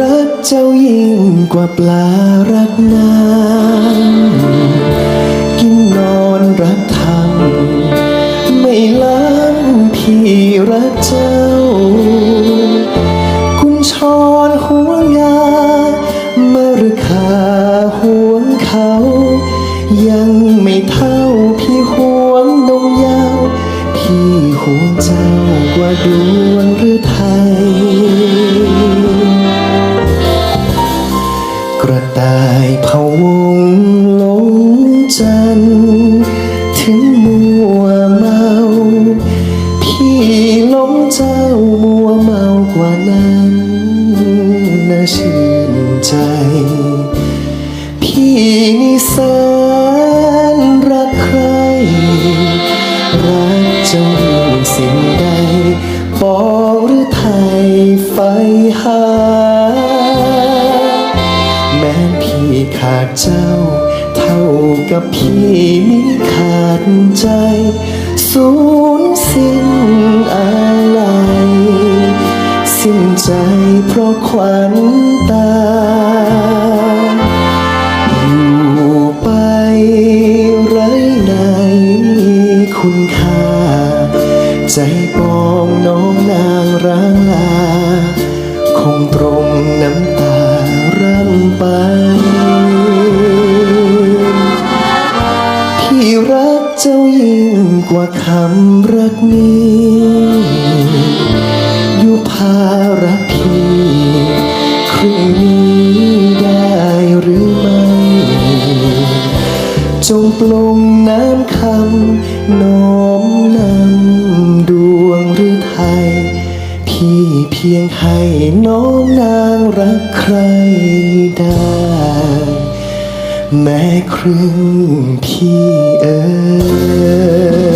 รักเจ้ายิ่งกว่าปลารักน้ำกินนอนรักธรรมไม่ล้ำพี่รักเจ้า คุณชอนห่วงงามฤคาห่วงเขา ยังไม่เท่าพี่ห่วงนมยาว พี่ห่วงเจ้ากว่าดวงหรือไทยายเผาวงลงจันทร์ถึงมัวเมา พี่หลงเจ้ามัวเมากว่านั้นน่าชื่นใจ พี่นี่แสนรักใคร รักเจ้ายิ่งสิ่งใดปอ พี่ขาดเจ้า เท่ากับพี่มิขาดใจ สูญสิ้นอะไรสิ้นใจเพราะขวัญตา อยู่ไปไร้ในคุณค่า ใจปองน้องนางร้างลา พี่รักเจ้ายิ่งกว่าคำรักนี้ อยู่ภาระพี่ครึ่งนี้ได้หรือไม่ จงปลงน้ำคำน้อมนำดวงหรือไทย พี่เพียงให้น้องนางรักใครได้ แม้ครึ่งพี่เอ๋ย